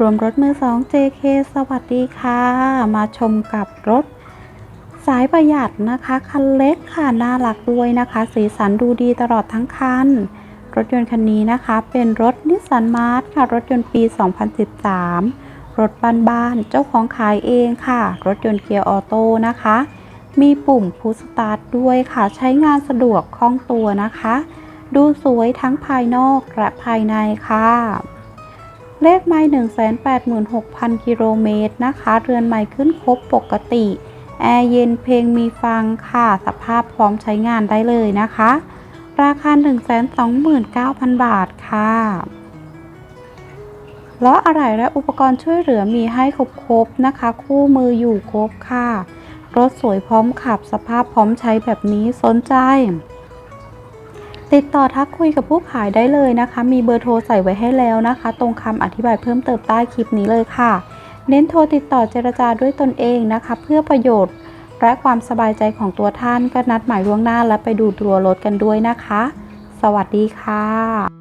รวมรถมือสอง JK สวัสดีค่ะ มาชมกับรถสายประหยัดนะคะคันเล็กค่ะน่ารักด้วยนะคะ สีสันดูดีตลอดทั้งคัน รถยนต์คันนี้นะคะ เป็นรถนิสสันมาร์ค่ะ รถยนต์ปี 2013 รถบ้านๆเจ้าของขายเองค่ะ รถยนต์เกียร์ออโต้นะคะ มีปุ่มพุสตาร์ทด้วยค่ะ ใช้งานสะดวกคล่องตัวนะคะ ดูสวยทั้งภายนอกและภายในค่ะ เลขไม้186,000 กิโลเมตรนะคะ เรือนใหม่ขึ้นครบปกติ แอร์เย็นเพลงมีฟังค่ะ สภาพพร้อมใช้งานได้เลยนะคะ ราคา 129,000 บาทค่ะล้ออะไหล่และอุปกรณ์ช่วยเหลือมีให้ครบๆนะคะ คู่มืออยู่ครบค่ะ รถสวยพร้อมขับสภาพพร้อมใช้แบบนี้สนใจ ติดต่อทักคุยกับผู้ขายได้เลยนะคะ มีเบอร์โทรใส่ไว้ให้แล้วนะคะ ตรงคำอธิบายเพิ่มเติมใต้คลิปนี้เลยค่ะ เน้นโทรติดต่อเจรจาด้วยตนเองนะคะ เพื่อประโยชน์และความสบายใจของตัวท่านก็นัดหมายล่วงหน้าและไปดูตัวรถกันด้วยนะคะ สวัสดีค่ะ